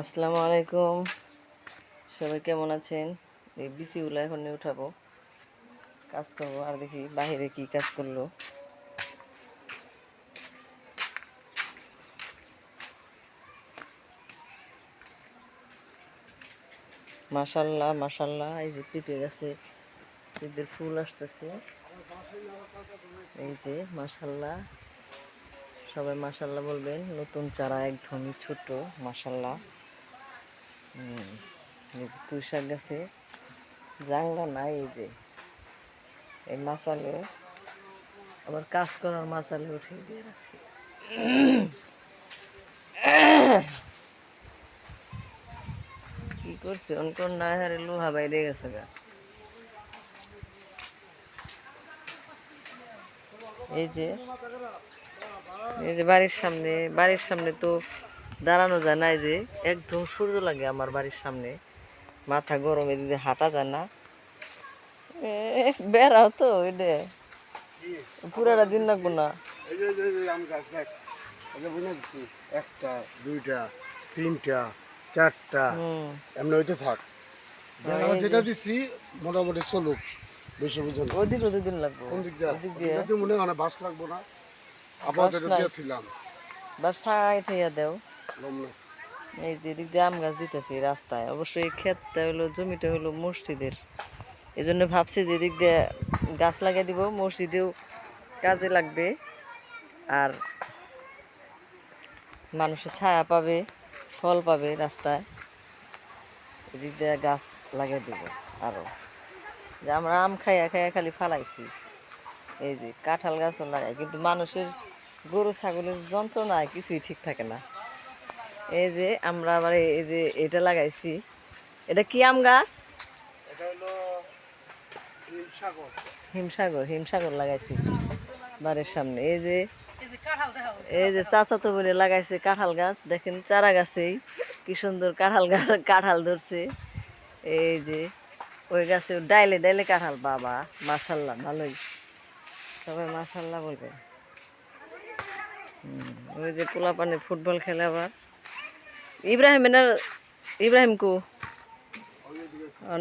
আসসালামু আলাইকুম। সবাই কেমন আছেন? এই বিচিগুলো এখন উঠাবো। কাজ করব। আর দেখি বাহিরে কি কাজ করল। মাশাল্লাহ মাশাল্লাহ। এই যে পেঁপে গাছে পেঁপের ফুল আসতেছে। এই যে মাশাল্লাহ। সবাই মাশাল্লাহ বলবেন। নতুন চারা একদমই ছোট যে পুঁই শাক গাছে জাংলা নাই এই যে। এই মাসালে আবার কাজ করার মাসালে উঠিয়ে দিয়ে রাখছি। কি করছে? অন্তর না হারে লোহা বাইরে গেছে গা। এই যে এই যে বাড়ির সামনে বাড়ির সামনে তো দাঁড়ানো যায় না যে একদম সূর্য লাগে আমার বাড়ির সামনে। মাথা গরমে এদিকে হাঁটা যায় না। বেড়াও তো এটা পুরাটা দিন লাগবো না। একটা দুইটা তিনটা চারটা। এমনি হইতে থাক। যেটা দিচ্ছি মোটামুটি চলুক। বেশি বুঝুন ওদিক ওদিক দিন লাগবো। ওদিক দিয়ে। মনে হয় বাস লাগবো না। আবার যেটা দিয়েছিলাম। বাস ফাঁকাই ঠাইয়া দেও। এই যে এদিক দিয়ে আম গাছ দিতেছি রাস্তায়। অবশ্যই ক্ষেতটা হলো, জমিটা হলো মসজিদের। এই জন্য ভাবছি যে এদিক দিয়ে গাছ লাগিয়ে দিব, মসজিদেও কাজে লাগবে। আর মানুষের ছায়া পাবে, ফল পাবে রাস্তায়। এদিক দিয়ে গাছ লাগিয়ে দিব আরও যে আমরা আম খাইয়া খাইয়া খালি ফালাইছি। এই যে কাঁঠাল গাছও লাগাই, কিন্তু মানুষের গরু, ছাগলের যন্ত্রণায় কিছুই ঠিক থাকে না। এই যে আমরা আবার এই যে এটা লাগাইছি। এটা কি আম গাছ? এটা হলো হিমসাগর। হিমসাগর হিমসাগর লাগাইছি বাড়ির সামনে। এই যে এই যে চাচা তো বলে লাগাইছে কাঁঠাল গাছ। দেখেন চারা গাছেই কি সুন্দর কাঁঠাল গাছ কাঁঠাল ধরছে। এই যে ওই গাছে ডাইলে ডাইলে কাঁঠাল বাবা মাশাল্লাহ ভালোই। সবাই মাশাল্লাহ বলবে। হুম, ওই যে পোলাপানে ফুটবল খেলে আবার। ইব্রাহিম না ইব্রাহিম কু?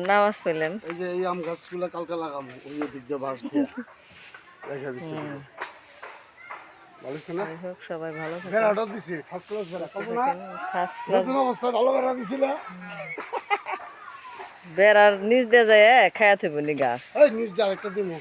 নামাজ পেলেন এই যে এই আম গাছগুলো কালকে লাগাম ওই দিক দিয়ে বাস দিয়ে। রেখে দিচ্ছি সবাই ভালো বেড়াটা দিছি ফার্স্ট ক্লাস বেড়া ফার্স্ট ক্লাস নতুন অবস্থায় ভালো বেড়া দিছিল। বেড়ার নিচ দিয়ে যায় খায়া থইব নি গাছ। নিচ দিয়ে আরেকটা দিমু।